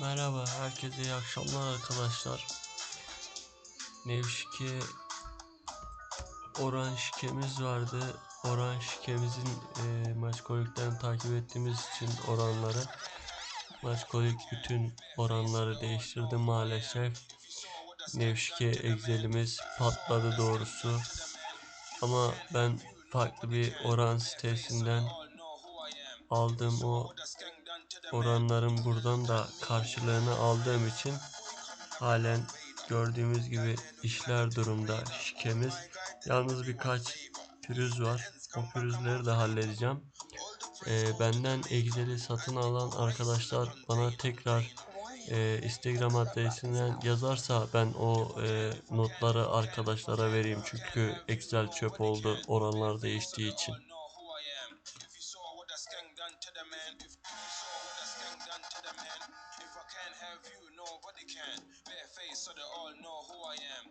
Merhaba, herkese iyi akşamlar arkadaşlar. Nevşike oran şikemiz vardı. Oran şikemizin e, maç koliklerini takip ettiğimiz için oranları maç kolik bütün oranları değiştirdi maalesef. Nevşike Excel'imiz patladı doğrusu. Ama ben farklı bir oran sitesinden aldığım o oranların buradan da karşılığını aldığım için halen gördüğümüz gibi işler durumda şikemiz. Yalnız birkaç pürüz var. O pürüzleri de halledeceğim. Ee, benden Excel'i satın alan arkadaşlar bana tekrar e, Instagram adresinden yazarsa ben o e, notları arkadaşlara vereyim. Çünkü Excel çöp oldu oranlar değiştiği için. skank done to the man. If you saw what a skank done to the man. If I can't have you, nobody can. Bare face so they all know who I am.